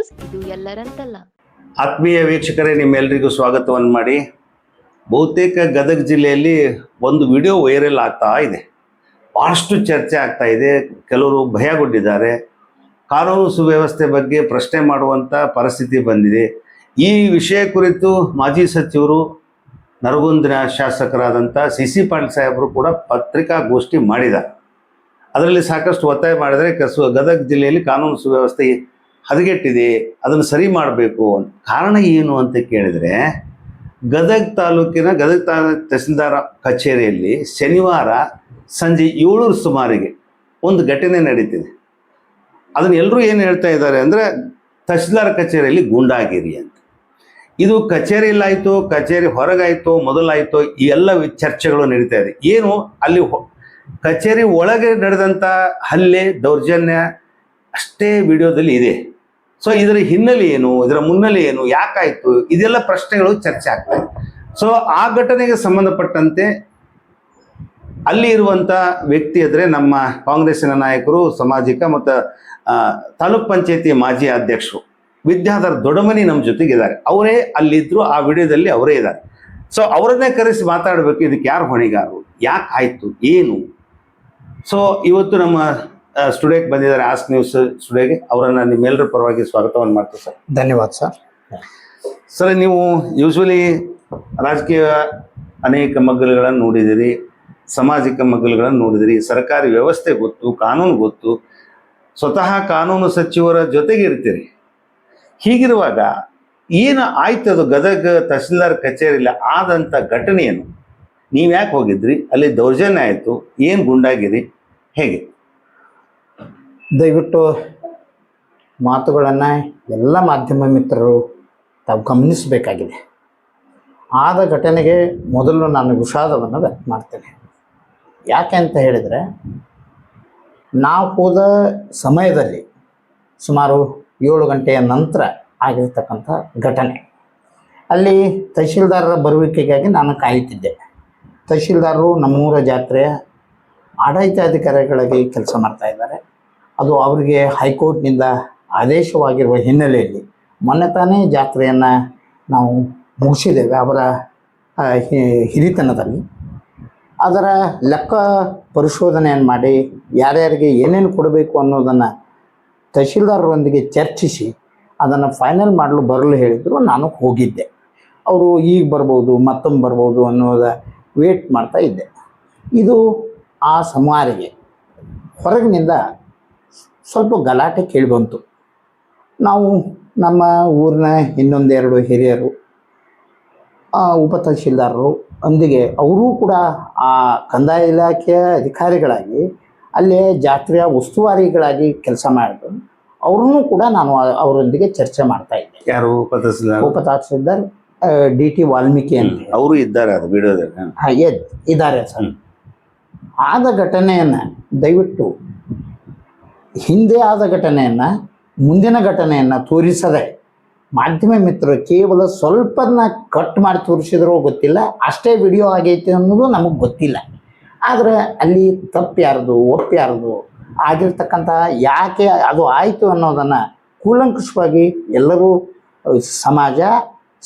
News, ಇದು ಎಲ್ಲರಂತಲ್ಲ. ಆತ್ಮೀಯ ವೀಕ್ಷಕರೇ ನಿಮ್ಮೆಲ್ಲರಿಗೂ ಸ್ವಾಗತವನ್ನು ಮಾಡಿ. ಬಹುತೇಕ ಗದಗ ಜಿಲ್ಲೆಯಲ್ಲಿ ಒಂದು ವಿಡಿಯೋ ವೈರಲ್ ಆಗ್ತಾ ಇದೆ. ಭಾಳಷ್ಟು ಚರ್ಚೆ ಆಗ್ತಾ ಇದೆ. ಕೆಲವರು ಭಯಗೊಂಡಿದ್ದಾರೆ. ಕಾನೂನು ಸುವ್ಯವಸ್ಥೆ ಬಗ್ಗೆ ಪ್ರಶ್ನೆ ಮಾಡುವಂಥ ಪರಿಸ್ಥಿತಿ ಬಂದಿದೆ. ಈ ವಿಷಯ ಕುರಿತು ಮಾಜಿ ಸಚಿವರು ನರಗುಂದಿನ ಶಾಸಕರಾದಂಥ ಸಿ ಸಿ ಪಾಟೀಲ್ ಸಾಹೇಬರು ಕೂಡ ಪತ್ರಿಕಾಗೋಷ್ಠಿ ಮಾಡಿದ್ದಾರೆ. ಅದರಲ್ಲಿ ಸಾಕಷ್ಟು ಒತ್ತಾಯ ಮಾಡಿದರೆ, ಕಸು ಗದಗ ಜಿಲ್ಲೆಯಲ್ಲಿ ಕಾನೂನು ಸುವ್ಯವಸ್ಥೆ ಹದಗೆಟ್ಟಿದೆ, ಅದನ್ನು ಸರಿ ಮಾಡಬೇಕು ಕಾರಣ ಏನು ಅಂತ ಕೇಳಿದರೆ, ಗದಗ ತಾಲೂಕಿನ, ಗದಗ ತಾಲೂಕು ತಹಸೀಲ್ದಾರ್ ಕಚೇರಿಯಲ್ಲಿ ಶನಿವಾರ ಸಂಜೆ ಏಳರ ಸುಮಾರಿಗೆ ಒಂದು ಘಟನೆ ನಡೀತಿದೆ. ಅದನ್ನು ಎಲ್ಲರೂ ಏನು ಹೇಳ್ತಾ ಇದ್ದಾರೆ ಅಂದರೆ, ತಹಸೀಲ್ದಾರ್ ಕಚೇರಿಯಲ್ಲಿ ಗುಂಡಾಗಿರಿ ಅಂತ. ಇದು ಕಚೇರಿಯಲ್ಲಾಯಿತು, ಕಚೇರಿ ಹೊರಗಾಯಿತು, ಮೊದಲಾಯಿತು, ಈ ಎಲ್ಲ ಚರ್ಚೆಗಳು ನಡೀತಾ ಇದೆ. ಏನು, ಅಲ್ಲಿ ಕಚೇರಿ ಒಳಗೆ ನಡೆದಂಥ ಹಲ್ಲೆ, ದೌರ್ಜನ್ಯ ಅಷ್ಟೇ ವಿಡಿಯೋದಲ್ಲಿ ಇದೆ. ಸೊ ಇದರ ಹಿನ್ನೆಲೆ ಏನು? ಇದರ ಮುನ್ನೆಲೆ ಏನು? ಯಾಕಾಯಿತು? ಇದೆಲ್ಲ ಪ್ರಶ್ನೆಗಳು ಚರ್ಚೆ ಆಗ್ತವೆ. ಸೊ ಆ ಘಟನೆಗೆ ಸಂಬಂಧಪಟ್ಟಂತೆ ಅಲ್ಲಿ ಇರುವಂಥ ವ್ಯಕ್ತಿ ಅಂದರೆ ನಮ್ಮ ಕಾಂಗ್ರೆಸ್ಸಿನ ನಾಯಕರು, ಸಾಮಾಜಿಕ ಮತ್ತು ತಾಲೂಕ್ ಪಂಚಾಯತಿ ಮಾಜಿ ಅಧ್ಯಕ್ಷರು. ವಿದ್ಯಾಧರ್ ದೊಡಮನಿ ನಮ್ಮ ಜೊತೆಗಿದ್ದಾರೆ ಅವರೇ ಅಲ್ಲಿದ್ದರು ಆ ವಿಡಿಯೋದಲ್ಲಿ ಅವರೇ ಇದ್ದಾರೆ. ಸೊ ಅವರನ್ನೇ ಕರೆಸಿ ಮಾತಾಡಬೇಕು. ಇದಕ್ಕೆ ಯಾರು ಹೊಣೆಗಾರರು? ಯಾಕೆ ಆಯಿತು ಏನು? ಸೊ ಇವತ್ತು ನಮ್ಮ ಸ್ಟುಡಿಯೋಗೆ ಬಂದಿದ್ದಾರೆ ಆಸ್ಕ್ ನ್ಯೂಸ್ ಸ್ಟುಡಿಯೋಗೆ ಅವರನ್ನು ನಿಮ್ಮೆಲ್ಲರ ಪರವಾಗಿ ಸ್ವಾಗತವನ್ನು ಮಾಡ್ತೀವಿ ಸರ್. ಧನ್ಯವಾದ ಸರ್. ಸರ್ ನೀವು ಯೂಶ್ವಲಿ ರಾಜಕೀಯ ಅನೇಕ ಮಗ್ಗಲುಗಳನ್ನು ನೋಡಿದಿರಿ ಸಾಮಾಜಿಕ ಮಗ್ಗಲುಗಳನ್ನು ನೋಡಿದಿರಿ ಸರ್ಕಾರಿ ವ್ಯವಸ್ಥೆ ಗೊತ್ತು ಕಾನೂನು ಗೊತ್ತು ಸ್ವತಃ ಕಾನೂನು ಸಚಿವರ ಜೊತೆಗೆ ಇರ್ತೀರಿ. ಹೀಗಿರುವಾಗ ಏನು ಆಯ್ತು ಅದು ಗದಗ ತಹಸೀಲ್ದಾರ್ ಕಚೇರಿಯಲ್ಲಿ ಆದಂಥ ಘಟನೆಯನ್ನು? ನೀವು ಯಾಕೆ ಹೋಗಿದ್ರಿ? ಅಲ್ಲಿ ದೌರ್ಜನ್ಯ ಆಯಿತು ಏನು ಗುಂಡಾಗಿರಿ? ಹೇಗೆ? ದಯವಿಟ್ಟು ಮಾತುಗಳನ್ನು ಎಲ್ಲ ಮಾಧ್ಯಮ ಮಿತ್ರರು ತಾವು ಗಮನಿಸಬೇಕಾಗಿದೆ. ಆದ ಘಟನೆಗೆ ಮೊದಲು ನಾನು ವಿಷಾದವನ್ನು ವ್ಯಕ್ತ ಮಾಡ್ತೇನೆ. ಯಾಕೆ ಅಂತ ಹೇಳಿದರೆ, ನಾವು ಹೋದ ಸಮಯದಲ್ಲಿ ಸುಮಾರು ಏಳು ಗಂಟೆಯ ನಂತರ ಆಗಿರ್ತಕ್ಕಂಥ ಘಟನೆ. ಅಲ್ಲಿ ತಹಶೀಲ್ದಾರರ ಬರುವಿಕೆಗಾಗಿ ನಾನು ಕಾಯುತ್ತಿದ್ದೆ. ತಹಶೀಲ್ದಾರರು ನಮ್ಮೂರ ಜಾತ್ರೆಯ ಆಡಳಿತಾಧಿಕಾರಿಗಳಾಗಿ ಕೆಲಸ ಮಾಡ್ತಾ ಇದ್ದಾರೆ. ಅದು ಅವರಿಗೆ ಹೈಕೋರ್ಟ್ನಿಂದ ಆದೇಶವಾಗಿರುವ ಹಿನ್ನೆಲೆಯಲ್ಲಿ ಮೊನ್ನೆ ತಾನೇ ಜಾತ್ರೆಯನ್ನು ನಾವು ಮುಗಿಸಿದ್ದೇವೆ ಅವರ ಹಿರಿತನದಲ್ಲಿ. ಅದರ ಲೆಕ್ಕ ಪರಿಶೋಧನೆಯನ್ನು ಮಾಡಿ ಯಾರ್ಯಾರಿಗೆ ಏನೇನು ಕೊಡಬೇಕು ಅನ್ನೋದನ್ನು ತಹಶೀಲ್ದಾರರೊಂದಿಗೆ ಚರ್ಚಿಸಿ ಅದನ್ನು ಫೈನಲ್ ಮಾಡಲು ಬರಲು ಹೇಳಿದರು ನಾನು ಹೋಗಿದ್ದೆ. ಅವರು ಈಗ ಬರ್ಬೋದು, ಮತ್ತೊಮ್ಮೆ ಬರ್ಬೋದು ಅನ್ನೋದ ವೇಟ್ ಮಾಡ್ತಾ ಇದ್ದೆ. ಇದು ಆ ಸುಮಾರಿಗೆ ಹೊರಗಿನಿಂದ ಸ್ವಲ್ಪ ಗಲಾಟೆ ಕೇಳಿಬಂತು. ನಾವು ನಮ್ಮ ಊರಿನ ಇನ್ನೊಂದೆರಡು ಹಿರಿಯರು ಆ, ಉಪ ತಹಶೀಲ್ದಾರರು ಒಂದಿಗೆ ಅವರೂ ಕೂಡ ಆ ಕಂದಾಯ ಇಲಾಖೆಯ ಅಧಿಕಾರಿಗಳಾಗಿ ಅಲ್ಲೇ ಜಾತ್ರೆಯ ಉಸ್ತುವಾರಿಗಳಾಗಿ ಕೆಲಸ ಮಾಡಿದ್ರು. ಅವ್ರನ್ನೂ ಕೂಡ ನಾನು ಅವರೊಂದಿಗೆ ಚರ್ಚೆ ಮಾಡ್ತಾ ಇದ್ದೆ. ಯಾರು ಉಪ ತಹಸೀಲ್ದಾರ್ ಉಪ ತಹಶೀಲ್ದಾರ್ ಡಿ ಟಿ ವಾಲ್ಮೀಕಿ ಅಂತ. ಅವರು ಇದ್ದಾರೆ ಅದು ವಿಡಿಯೋದಲ್ಲಿ ಹಾಗೆ ಹಾ, ಎದ್ ಇದ್ದಾರೆ ಸರ್. ಆದ ಘಟನೆಯನ್ನು ದಯವಿಟ್ಟು ಹಿಂದೆ ಆದ ಘಟನೆಯನ್ನು, ಮುಂದಿನ ಘಟನೆಯನ್ನು ತೋರಿಸದೆ ಮಾಧ್ಯಮ ಮಿತ್ರರು ಕೇವಲ ಸ್ವಲ್ಪದನ್ನ ಕಟ್ ಮಾಡಿ ತೋರಿಸಿದ್ರೋ ಗೊತ್ತಿಲ್ಲ, ಅಷ್ಟೇ ವಿಡಿಯೋ ಆಗೈತೆ ಅನ್ನೋದು ನಮಗೆ ಗೊತ್ತಿಲ್ಲ. ಆದರೆ ಅಲ್ಲಿ ತಪ್ಪು ಯಾರ್ದು, ಒಪ್ಪು ಯಾರ್ದು, ಆಗಿರ್ತಕ್ಕಂಥ ಯಾಕೆ ಅದು ಆಯಿತು ಅನ್ನೋದನ್ನು ಕೂಲಂಕುಷವಾಗಿ ಎಲ್ಲರೂ ಸಮಾಜ,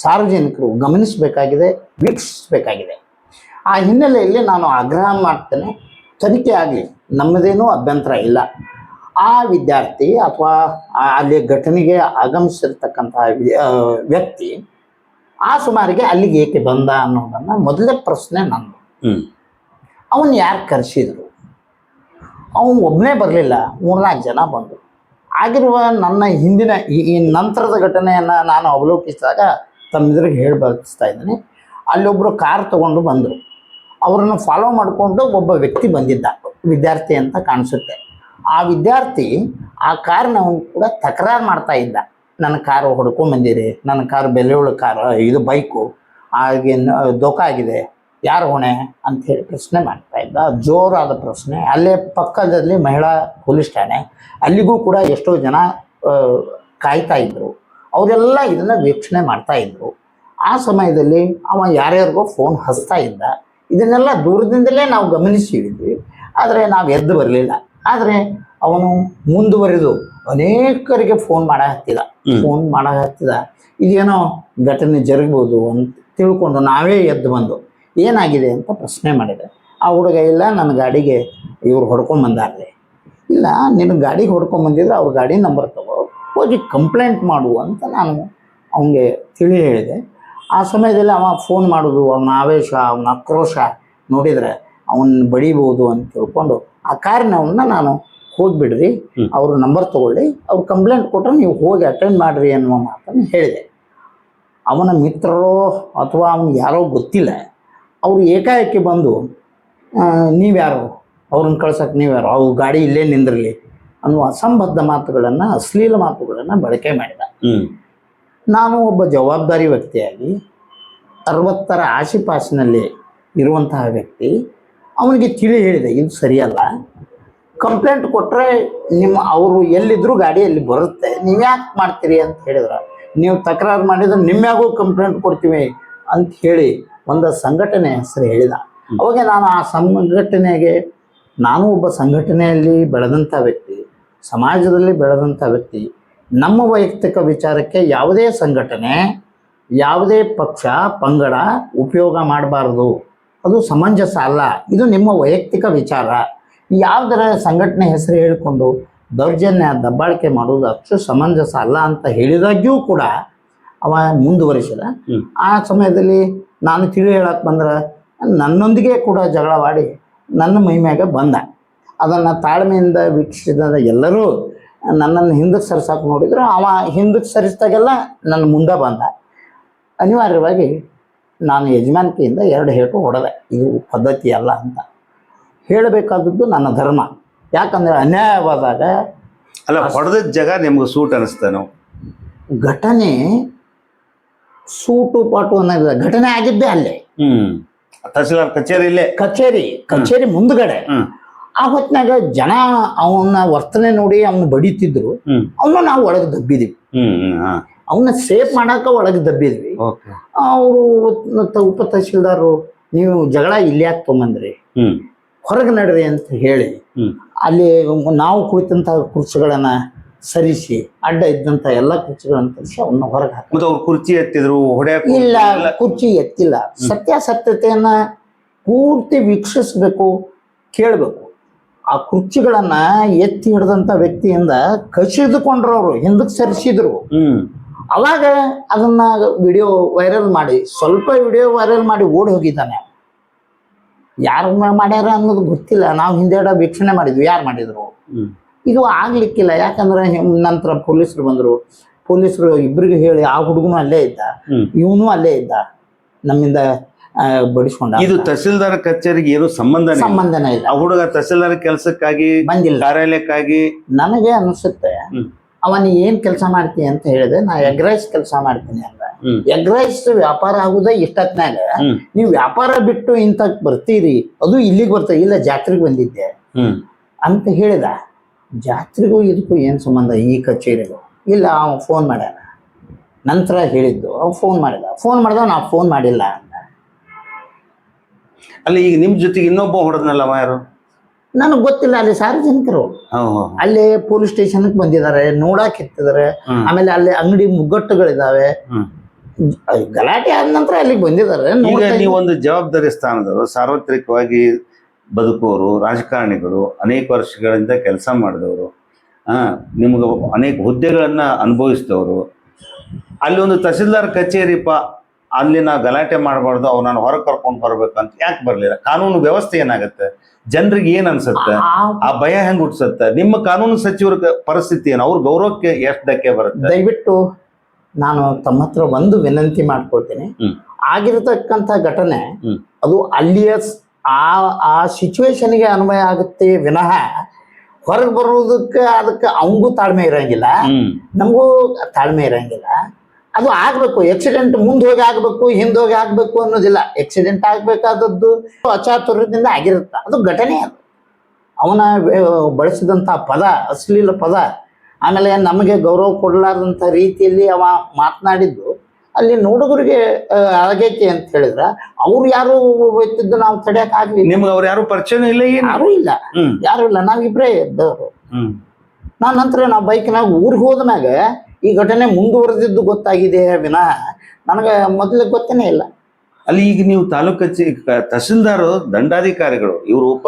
ಸಾರ್ವಜನಿಕರು ಗಮನಿಸಬೇಕಾಗಿದೆ, ವೀಕ್ಷಿಸಬೇಕಾಗಿದೆ. ಆ ಹಿನ್ನೆಲೆಯಲ್ಲಿ ನಾನು ಆಗ್ರಹ ಮಾಡ್ತೇನೆ, ತನಿಖೆ ಆಗಲಿ, ನಮ್ಮದೇನೂ ಅಭ್ಯಂತರ ಇಲ್ಲ. ಆ ವಿದ್ಯಾರ್ಥಿ ಅಥವಾ ಅಲ್ಲಿ ಘಟನೆಗೆ ಆಗಮಿಸಿರ್ತಕ್ಕಂತಹ ವ್ಯಕ್ತಿ ಆ ಸುಮಾರಿಗೆ ಅಲ್ಲಿಗೆ ಏಕೆ ಬಂದ ಅನ್ನೋದನ್ನು ಮೊದಲೇ ಪ್ರಶ್ನೆ ನಂದು. ಅವನು ಯಾರು ಕರೆಸಿದ್ರು? ಅವನು ಒಬ್ಬನೇ ಬರಲಿಲ್ಲ ಮೂರ್ನಾಲ್ಕು ಜನ ಬಂದರು. ಆಗಿರುವ ನನ್ನ ಹಿಂದಿನ ಈ ಈ ನಂತರದ ಘಟನೆಯನ್ನು ನಾನು ಅವಲೋಕಿಸಿದಾಗ ತಮ್ಮೆದುರಿಗೆ ಹೇಳಿ ಬಯಸ್ತಾ ಇದ್ದೀನಿ. ಅಲ್ಲೊಬ್ಬರು ಕಾರ್ ತಗೊಂಡು ಬಂದರು. ಅವರನ್ನು ಫಾಲೋ ಮಾಡಿಕೊಂಡು ಒಬ್ಬ ವ್ಯಕ್ತಿ ಬಂದಿದ್ದ ವಿದ್ಯಾರ್ಥಿ ಅಂತ ಕಾಣಿಸುತ್ತೆ. ಆ ವಿದ್ಯಾರ್ಥಿ ಆ ಕಾರ್ನ ಕೂಡ ತಕರಾರು ಮಾಡ್ತಾ ಇದ್ದ. ನನ್ನ ಕಾರು ಹೊಡ್ಕೊಂಬಂದಿರಿ ನನ್ನ ಕಾರು ಬೆಲೆಯುಳ್ಳ ಕಾರು ಇದು ಬೈಕು, ಹಾಗೆ ದೋಖ ಆಗಿದೆ, ಯಾರು ಹೊಣೆ ಹೇಳಿ ಪ್ರಶ್ನೆ ಮಾಡ್ತಾ ಇದ್ದ. ಜೋರಾದ ಪ್ರಶ್ನೆ. ಅಲ್ಲೇ ಪಕ್ಕದಲ್ಲಿ ಮಹಿಳಾ ಪೊಲೀಸ್ ಠಾಣೆ, ಅಲ್ಲಿಗೂ ಕೂಡ ಎಷ್ಟೋ ಜನ ಕಾಯ್ತಾ ಇದ್ದರು ಅವರೆಲ್ಲ ಇದನ್ನ ವೀಕ್ಷಣೆ ಮಾಡ್ತಾ ಇದ್ದರು ಆ ಸಮಯದಲ್ಲಿ ಅವ ಯಾರ್ಯಾರಿಗೋ ಫೋನ್ ಹಚ್ತಾ ಇದ್ದ. ಇದನ್ನೆಲ್ಲ ದೂರದಿಂದಲೇ ನಾವು ಗಮನಿಸಿದ್ವಿ. ಆದರೆ ನಾವು ಎದ್ದು ಬರಲಿಲ್ಲ. ಆದರೆ ಅವನು ಮುಂದುವರಿದು ಅನೇಕರಿಗೆ ಫೋನ್ ಮಾಡ ಹತ್ತಿದ ಫೋನ್ ಮಾಡ ಹತ್ತಿದ ಇದೇನೋ ಘಟನೆ ಜರುಗಬಹುದು ಅಂತ ತಿಳ್ಕೊಂಡು ನಾವೇ ಎದ್ದು ಬಂದು ಏನಾಗಿದೆ ಅಂತ ಪ್ರಶ್ನೆ ಮಾಡಿದೆ. ಆ ಹುಡುಗ ಇಲ್ಲ ನನ್ನ ಗಾಡಿಗೆ ಇವ್ರು ಹೊಡ್ಕೊಂಬಂದಾರ್ರಿ ಇಲ್ಲ ನಿನ್ನ ಗಾಡಿಗೆ ಹೊಡ್ಕೊಂಬಂದಿದ್ರೆ ಅವ್ರ ಗಾಡಿ ನಂಬರ್ ತಗೋ ಹೋಗಿ ಕಂಪ್ಲೇಂಟ್ ಮಾಡು ಅಂತ ನಾನು ಅವನಿಗೆ ತಿಳಿ ಹೇಳಿದೆ. ಆ ಸಮಯದಲ್ಲಿ ಅವ ಫೋನ್ ಮಾಡೋದು ಅವನ ಆವೇಶ ಅವನ ಆಕ್ರೋಶ ನೋಡಿದರೆ ಅವನ್ನ ಬಡಿಬೋದು ಅಂತ ತಿಳ್ಕೊಂಡು ಆ ಕಾರಣವನ್ನ ನಾನು ಹೋಗಿಬಿಡ್ರಿ. ಅವ್ರ ನಂಬರ್ ತಗೊಳ್ಳಿ ಅವ್ರು ಕಂಪ್ಲೇಂಟ್ ಕೊಟ್ಟರೆ ನೀವು ಹೋಗಿ ಅಟೆಂಡ್ ಮಾಡಿರಿ ಅನ್ನುವ ಮಾತನ್ನು ಹೇಳಿದೆ. ಅವನ ಮಿತ್ರರು ಅಥವಾ ಅವನು ಯಾರೋ ಗೊತ್ತಿಲ್ಲ. ಅವರು ಏಕಾಏಕಿ ಬಂದು ನೀವ್ಯಾರು? ಅವ್ರನ್ನ ನೀವು ನೀವ್ಯಾರು? ಅವ್ರ ಗಾಡಿ ಇಲ್ಲೇ ನಿಂದಿರಲಿ ಅನ್ನುವ ಅಸಂಬದ್ಧ ಮಾತುಗಳನ್ನು ಅಶ್ಲೀಲ ಮಾತುಗಳನ್ನು ಬಳಕೆ ಮಾಡಿದ. ನಾನು ಒಬ್ಬ ಜವಾಬ್ದಾರಿ ವ್ಯಕ್ತಿಯಾಗಿ ಅರವತ್ತರ ಆಶಿಪಾಸಿನಲ್ಲಿ ಇರುವಂತಹ ವ್ಯಕ್ತಿ ಅವನಿಗೆ ತಿಳಿ ಹೇಳಿದೆ, ಇದು ಸರಿಯಲ್ಲ. ಕಂಪ್ಲೇಂಟ್ ಕೊಟ್ಟರೆ ನಿಮ್ಮ ಅವರು ಎಲ್ಲಿದ್ದರೂ ಗಾಡಿಯಲ್ಲಿ ಬರುತ್ತೆ. ನೀವು ಯಾಕೆ ಮಾಡ್ತೀರಿ? ಅಂತ ಹೇಳಿದ್ರೆ. ನೀವು ತಕರಾರು ಮಾಡಿದ್ರೆ ನಿಮ್ಮ್ಯಾಗೂ ಕಂಪ್ಲೇಂಟ್ ಕೊಡ್ತೀವಿ ಅಂತ ಹೇಳಿ ಒಂದು ಸಂಘಟನೆ ಹೆಸರು ಹೇಳಿದ. ಅವಾಗ ನಾನು ಆ ಸಂಘಟನೆಗೆ, ನಾನು ಒಬ್ಬ ಸಂಘಟನೆಯಲ್ಲಿ ಬೆಳೆದಂಥ ವ್ಯಕ್ತಿ, ಸಮಾಜದಲ್ಲಿ ಬೆಳೆದಂಥ ವ್ಯಕ್ತಿ, ನಮ್ಮ ವೈಯಕ್ತಿಕ ವಿಚಾರಕ್ಕೆ ಯಾವುದೇ ಸಂಘಟನೆ, ಯಾವುದೇ ಪಕ್ಷ, ಪಂಗಡ ಉಪಯೋಗ ಮಾಡಬಾರ್ದು. ಅದು ಸಮಂಜಸ ಅಲ್ಲ. ಇದು ನಿಮ್ಮ ವೈಯಕ್ತಿಕ ವಿಚಾರ. ಯಾವ್ದರ ಸಂಘಟನೆ ಹೆಸರು ಹೇಳಿಕೊಂಡು ದೌರ್ಜನ್ಯ ದಬ್ಬಾಳಿಕೆ ಮಾಡುವುದು ಅಷ್ಟು ಸಮಂಜಸ ಅಲ್ಲ ಅಂತ ಹೇಳಿದಾಗ್ಯೂ ಕೂಡ ಅವ ಮುಂದುವರಿಸಿದ. ಆ ಸಮಯದಲ್ಲಿ ನಾನು ತಿಳಿ ಹೇಳಕ್ಕೆ ಬಂದ್ರೆ ನನ್ನೊಂದಿಗೆ ಕೂಡ ಜಗಳವಾಡಿ ನನ್ನ ಮೈಮ್ಯಾಗ ಬಂದ. ಅದನ್ನು ತಾಳ್ಮೆಯಿಂದ ವೀಕ್ಷಿಸಿದ ಎಲ್ಲರೂ ನನ್ನನ್ನು ಹಿಂದಕ್ಕೆ ಸರಿಸಾಕ ನೋಡಿದ್ರು. ಅವ ಹಿಂದಕ್ಕೆ ಸರಿಸಿದಾಗೆಲ್ಲ ನನ್ನ ಮುಂದೆ ಬಂದ. ಅನಿವಾರ್ಯವಾಗಿ ನಾನು ಯಜಮಾನಿಕೆಯಿಂದ ಎರಡು ಹೇಟು ಹೊಡೆದೆ. ಇದು ಪದ್ಧತಿ ಅಲ್ಲ ಅಂತ. ಹೇಳಬೇಕಾದದ್ದು ನನ್ನ ಧರ್ಮ. ಯಾಕಂದರೆ ಅನ್ಯಾಯವಾದಾಗ ಅಲ್ಲ ಹೊಡೆದ ಜಾಗ ನಿಮ್ಗೆ ಸೂಟ್ ಅನಿಸ್ತಾನು ಘಟನೆ ಸೂಟು ಪಾಟು ಅನ್ನೋದಿಲ್ಲ ಘಟನೆ ಆಗಿದ್ದೇ ಅಲ್ಲೇ. ಹ್ಮ್. ತಹಸೀಲ್ದಾರ್ ಕಚೇರಿ ಇಲ್ಲೇ? ಕಚೇರಿ ಕಚೇರಿ ಮುಂದ್ಗಡೆ. ಆ ಹೊತ್ನಾಗ ಜನ ಅವನ ವರ್ತನೆ ನೋಡಿ ಅವನ್ನ ಬಡಿತಿದ್ರು. ಅವನು ನಾವು ಒಳಗೆ ದಬ್ಬಿದೀವಿ. ಹ್ಮ್ ಹ್ಮ್ ಹಾ. ಅವನ್ನ ಸೇಫ್ ಮಾಡಾಕ ಒಳಗೆ ದಬ್ಬಿದ್ವಿ. ಅವರು ಉಪ ತಹಶೀಲ್ದಾರು ನೀವು ಜಗಳ ಇಲ್ಲಿ ಯಾಕೆ ತೊಗೊಂಬಂದ್ರಿ. ಹೊರಗೆ ನಡ್ರಿ ಅಂತ ಹೇಳಿ ಅಲ್ಲಿ ನಾವು ಕುಳಿತಂಥ ಕುರ್ಚಿಗಳನ್ನ ಸರಿಸಿ ಅಡ್ಡ ಇದ್ದಂತ ಎಲ್ಲ ಕುರ್ಚಿಗಳನ್ನ ತರಿಸಿ ಅವನ್ನ ಹೊರಗೆ ಹಾಕಿ ಅವ್ರು ಕುರ್ಚಿ ಎತ್ತಿದ್ರು ಹೊಡ್ಯಾಕ್ ಇಲ್ಲ ಕುರ್ಚಿ ಎತ್ತಿಲ್ಲ. ಸತ್ಯಾಸತ್ಯತೆಯನ್ನ ಪೂರ್ತಿ ವೀಕ್ಷಿಸಬೇಕು ಕೇಳಬೇಕು. ಆ ಕುರ್ಚಿಗಳನ್ನ ಎತ್ತಿ ಹಿಡಿದಂಥ ವ್ಯಕ್ತಿಯಿಂದ ಕಸಿದುಕೊಂಡ್ರು ಅವರು ಹಿಂದಕ್ಕೆ ಸರಿಸಿದ್ರು ಅವಾಗ ಅದನ್ನ ವಿಡಿಯೋ ವೈರಲ್ ಮಾಡಿ ಸ್ವಲ್ಪ ವಿಡಿಯೋ ವೈರಲ್ ಮಾಡಿ ಓಡಿ ಹೋಗಿದ್ದಾನೆ. ಯಾರು ಮಾಡ್ಯಾರ ಅನ್ನೋದು ಗೊತ್ತಿಲ್ಲ. ನಾವು ಹಿಂದೆಡ ವೀಕ್ಷಣೆ ಮಾಡಿದ್ವಿ. ಯಾರು ಮಾಡಿದ್ರು? ಇದು ಆಗ್ಲಿಕ್ಕಿಲ್ಲ. ಯಾಕಂದ್ರೆ ನಂತರ ಪೊಲೀಸರು ಬಂದ್ರು. ಪೊಲೀಸರು ಇಬ್ಬರಿಗೂ ಹೇಳಿ ಆ ಹುಡುಗನು ಅಲ್ಲೇ ಇದ್ದ. ಇವನು ಅಲ್ಲೇ ಇದ್ದ. ನಮ್ಮಿಂದ ಬಡಿಸ್ಕೊಂಡ ಇದು ತಹಸೀಲ್ದಾರ್ ಕಚೇರಿಗೆ ಏನು ಸಂಬಂಧ ಸಂಬಂಧನೇ ಇಲ್ಲ. ಆ ಹುಡುಗ ತಹಸೀಲ್ದಾರ ಕೆಲಸಕ್ಕಾಗಿ ಬಂದಿಲ್ಲ. ಕಾರ್ಯಾಲಯಕ್ಕಾಗಿ? ನನಗೆ ಅನಿಸುತ್ತೆ. ಅವನು ಏನ್ ಕೆಲಸ ಮಾಡ್ತೀನಿ ಅಂತ ಹೇಳಿದೆ ನಾ ಎಗ್ ರೈಸ್ ಕೆಲಸ ಮಾಡ್ತೀನಿ ಅಂತ ಎಗ್ ರೈಸ್ ವ್ಯಾಪಾರ ಆಗುದೇ ಇಷ್ಟತ್ನಾಗ. ನೀವು ವ್ಯಾಪಾರ ಬಿಟ್ಟು ಇಂಥಕ್ ಬರ್ತೀರಿ ಅದು ಇಲ್ಲಿಗೆ ಬರ್ತೀರಿ ಇಲ್ಲ ಜಾತ್ರೆಗೆ ಬಂದಿದ್ದೆ. ಅಂತ ಹೇಳಿದ. ಜಾತ್ರೆಗೂ ಇದಕ್ಕೂ ಏನು ಸಂಬಂಧ? ಈ ಕಚೇರಿಗೂ. ಇಲ್ಲ ಅವ ಫೋನ್ ಮಾಡ್ಯಾನ. ನಂತರ ಹೇಳಿದ್ದು ಅವ ಫೋನ್ ಮಾಡಿದ. ಫೋನ್ ಮಾಡಿದ ನಾ ಫೋನ್ ಮಾಡಿಲ್ಲ ಅಂದ. ಅಲ್ಲಿ ಈಗ ನಿಮ್ ಜೊತೆಗೆ ಇನ್ನೊಬ್ಬ ಹೊಡೆದ್ನಲ್ಲ ಯಾರು? ನನಗೆ ಗೊತ್ತಿಲ್ಲ ಅಲ್ಲಿ ಸಾರ್ವಜನಿಕರು. ಅಲ್ಲಿ ಪೊಲೀಸ್ ಸ್ಟೇಷನ್ಗೆ ಬಂದಿದ್ದಾರೆ ನೋಡಕ್ ಎತ್ತಿದ್ದಾರೆ ಆಮೇಲೆ ಅಲ್ಲಿ ಅಂಗಡಿ ಮುಗ್ಗಟ್ಟುಗಳಿದಾವೆ. ಗಲಾಟೆ ಆದ ನಂತರ ಅಲ್ಲಿಗೆ ಬಂದಿದ್ದಾರೆ. ನೀವೊಂದು ಜವಾಬ್ದಾರಿ ಸ್ಥಾನದವರು ಸಾರ್ವತ್ರಿಕವಾಗಿ ಬದುಕುವವರು ರಾಜಕಾರಣಿಗಳು ಅನೇಕ ವರ್ಷಗಳಿಂದ ಕೆಲಸ ಮಾಡಿದವರು ಹಾ ನಿಮ್ಗೆ ಅನೇಕ ಹುದ್ದೆಗಳನ್ನ ಅನುಭವಿಸಿದವರು ಅಲ್ಲಿ ಒಂದು ತಹಸೀಲ್ದಾರ್ ಕಚೇರಿಪ ಅಲ್ಲಿ ನಾವು ಗಲಾಟೆ ಮಾಡಬಾರ್ದು ಅವ್ರು ನಾನು ಹೊರಗೆ ಕರ್ಕೊಂಡು ಬರ್ಬೇಕಂತ ಯಾಕೆ ಬರಲಿಲ್ಲ? ಕಾನೂನು ವ್ಯವಸ್ಥೆ ಏನಾಗುತ್ತೆ? ಜನರಿಗೆ ಏನ್ ಅನ್ಸುತ್ತೆ? ಆ- ಭಯ ಹೆಂಗ್ ಹುಟ್ಸುತ್ತೆ? ನಿಮ್ಮ ಕಾನೂನು ಸಚಿವರ ಪರಿಸ್ಥಿತಿ ಏನು? ಅವ್ರ ಗೌರವಕ್ಕೆ ಎಷ್ಟು ಧಕ್ಕೆ ಬರುತ್ತೆ? ದಯವಿಟ್ಟು ನಾನು ತಮ್ಮ ಹತ್ರ ಒಂದು ವಿನಂತಿ ಮಾಡ್ಕೊಳ್ತೀನಿ. ಆಗಿರತಕ್ಕಂತ ಆಗಿರತಕ್ಕಂಥ ಘಟನೆ ಅದು ಅಲ್ಲಿಯ ಸ್- ಆ ಆ ಸಿಚುವೇಶನ್ಗೆ ಅನ್ವಯ ಆಗುತ್ತೆ ವಿನಃ ಹೊರಗೆ ಬರುವುದಕ್ಕೆ ಅದಕ್ಕೆ ಅವಂಗೂ ತಾಳ್ಮೆ ಇರಂಗಿಲ್ಲ. ನಮಗೂ ತಾಳ್ಮೆ ಇರಂಗಿಲ್ಲ. ಅದು ಆಗ್ಬೇಕು ಆಕ್ಸಿಡೆಂಟ್ ಮುಂದೆ ಹೋಗಿ ಆಗ್ಬೇಕು ಹಿಂದೆ ಹೋಗಿ ಆಗ್ಬೇಕು ಅನ್ನೋದಿಲ್ಲ. ಆಕ್ಸಿಡೆಂಟ್ ಆಗ್ಬೇಕಾದದ್ದು ಅಚಾತುರ್ಯದಿಂದ ಆಗಿರುತ್ತೆ. ಅದು ಘಟನೆ ಅದು. ಅವನ ಬಳಸಿದಂತ ಬಳಸಿದಂಥ ಪದ ಅಶ್ಲೀಲ ಪದ ಆಮೇಲೆ ನಮಗೆ ಗೌರವ ಕೊಡಲಾರ್ದಂಥ ರೀತಿಯಲ್ಲಿ ಅವ ಮಾತನಾಡಿದ್ದು. ಅಲ್ಲಿ ನೋಡುಗರಿಗೆ ಆಗೈತಿ ಅಂತ ಹೇಳಿದ್ರೆ ಅವ್ರು ಯಾರು ವ್ಯಕ್ತಿದ್ದು ನಾವು ತಡೆಯಕ್ ಆಗ್ಲಿ ನಿಮ್ಗೆ ಅವ್ರು ಯಾರು ಪರಿಚಯ ಇಲ್ಲ ಯಾರು ಇಲ್ಲ. ಯಾರು ಇಲ್ಲ. ನಾವಿಬ್ರೇ ಇದ್ದವರು. ನಾನು ನಂತರ ನಾವು ಬೈಕ್ನಾಗ ಊರಿಗೆ ಹೋದ್ಮ್ಯಾಗ ಈ ಘಟನೆ ಮುಂದುವರೆದಿದ್ದು ಗೊತ್ತಾಗಿದೆ ವಿನಃ. ನನಗೆ ಮೊದಲು ಗೊತ್ತೇನೆ ಇಲ್ಲ. ಅಲ್ಲಿ ಈಗ ನೀವು ತಾಲೂಕು ಕಚೇ ಕ- ತಹಸೀಲ್ದಾರ್ ದಂಡಾಧಿಕಾರಿಗಳು ಇವರು ಉಪ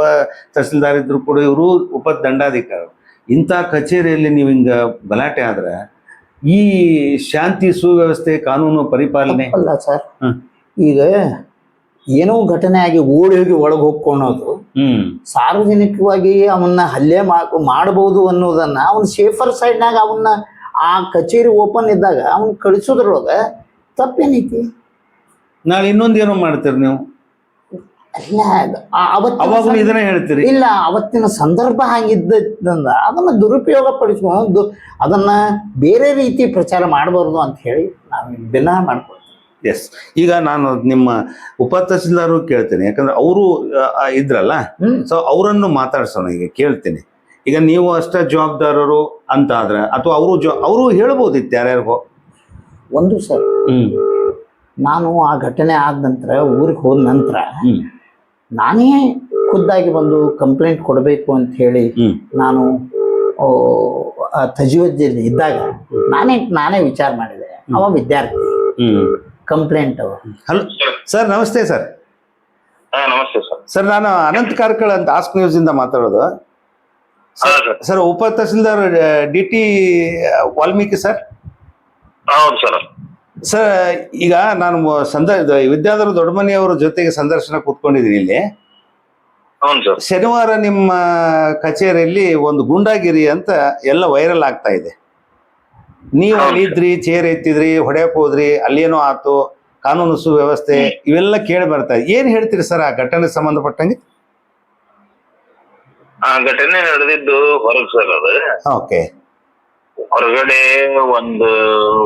ತಹಸೀಲ್ದಾರ್ ಇದ್ರು ಕೂಡ ಇವರು ಉಪ ದಂಡಾಧಿಕಾರಿ ಇಂಥ ಕಚೇರಿಯಲ್ಲಿ ನೀವು ಹಿಂಗ ಗಲಾಟೆ ಆದ್ರೆ ಈ ಶಾಂತಿ ಸುವ್ಯವಸ್ಥೆ ಕಾನೂನು ಪರಿಪಾಲನೆ ಅಲ್ಲ ಸರ್. ಈಗ ಏನೋ ಘಟನೆ ಆಗಿ ಓಡಿ ಹೋಗಿ ಒಳಗೆ ಹೋಗ್ಕೊಳೋದು ಸಾರ್ವಜನಿಕವಾಗಿ ಅವನ್ನ ಹಲ್ಲೆ ಮಾಡಬಹುದು ಅನ್ನೋದನ್ನ ಅವನ್ ಸೇಫರ್ ಸೈಡ್ನಾಗ ಅವನ್ನ ಆ ಕಚೇರಿ ಓಪನ್ ಇದ್ದಾಗ ಅವನ್ ಕಳಿಸೋದ್ರೊಳಗ ತಪ್ಪೇನೈತಿ? ನಾಳೆ ಇನ್ನೊಂದು ಏನೋ ಮಾಡ್ತೀರಿ ನೀವು? ಅಲ್ಲ ಆ- ಅವತ್ತಿನ ಅವಾಗೂ ಸಂದ- ಹೇಳ್ತೀರಿ. ಇಲ್ಲ ಅವತ್ತಿನ ಸಂದರ್ಭ ಹಾಗಿದ್ದ ಅದನ್ನ ದುರುಪಯೋಗ ಪಡಿಸ್ಕೊಂಡು ಅದನ್ನ ಬೇರೆ ರೀತಿ ಪ್ರಚಾರ ಮಾಡಬಾರ್ದು ಅಂತ ಹೇಳಿ ನಾವು ಭಿನ್ನ ಮಾಡ್ಕೊಳ್ತೀವಿ ಎಸ್ ಈಗ ನಾನು ನಿಮ್ಮ ಉಪ ತಹಸೀಲ್ದಾರ್ ಕೇಳ್ತೇನೆ. ಯಾಕಂದ್ರೆ ಅವರು ಇದ್ರಲ್ಲ? ಸೊ ಅವರನ್ನು ಮಾತಾಡ್ಸೋಣ ಈಗ ಕೇಳ್ತೀನಿ. ಈಗ ನೀವು ಅಷ್ಟೇ ಜವಾಬ್ದಾರರು ಅಂತ ಆದ್ರೆ ಅಥವಾ ಅವರು ಜೊ ಅವರು ಹೇಳ್ಬೋದಿತ್ತು ಯಾರ್ಯಾರಿಗೋ? ಒಂದು ಸರ್ ಹ್ಮ್. ನಾನು ಆ ಘಟನೆ ಆದ ನಂತರ ಊರಿಗೆ ಹೋದ ನಂತರ ನಾನೇ ಖುದ್ದಾಗಿ ಬಂದು ಕಂಪ್ಲೇಂಟ್ ಕೊಡಬೇಕು ಅಂತ ಹೇಳಿ ನಾನು ತಜುವಜ್ಜಿಯಲ್ಲಿ ಇದ್ದಾಗ ನಾನೇ ನಾನೇ ವಿಚಾರ ಮಾಡಿದೆ. ಅವ ವಿದ್ಯಾರ್ಥಿ. ಕಂಪ್ಲೇಂಟ್ ಹಲೋ ಸರ್ ನಮಸ್ತೆ ಸರ್. ಹಾ ನಮಸ್ತೆ ಸರ್. ಸರ್ ನಾನು ಅನಂತ್ ಕಾರ್ಕಳ ಅಂತ ಆಸ್ಕ್ ನ್ಯೂಸ್ ಇಂದ ಮಾತಾಡೋದು. ಸರ್ ಉಪ tahsildar D T Valmiki sir? ಹೌದು ಸರ್. ಸರ್ ಈಗ ನಾನು ಸಂದ ವಿದ್ಯಾಧರ ದೊಡ್ಡಮನಿ ಅವರ ಜೊತೆಗೆ ಸಂದರ್ಶನ ಕೂತ್ಕೊಂಡಿದ್ದೀನಿ ಇಲ್ಲಿ. ಶನಿವಾರ ನಿಮ್ಮ ಕಚೇರಿಯಲ್ಲಿ ಒಂದು ಗುಂಡಾಗಿರಿ ಅಂತ ಎಲ್ಲ ವೈರಲ್ ಆಗ್ತಾ ಇದೆ. ನೀವು ಅಲ್ಲಿ ಇದ್ರಿ ಚೇರ್ ಎತ್ತಿದ್ರಿ ಹೊಡೆಯಕ್ ಹೋದ್ರಿ ಅಲ್ಲೇನೋ ಆತು ಕಾನೂನು ಸುವ್ಯವಸ್ಥೆ ಇವೆಲ್ಲ ಕೇಳಿ ಬರ್ತಾ ಇದೆ. ಏನ್ ಹೇಳ್ತೀರಿ ಸರ್ ಆ ಘಟನೆ ಸಂಬಂಧಪಟ್ಟಂಗೆ? ಆ ಘಟನೆ ನಡೆದಿದ್ದು ಹೊರಗ್ ಸರ್ ಅದು. ಓಕೆ ಹೊರಗಡೆ ಒಂದು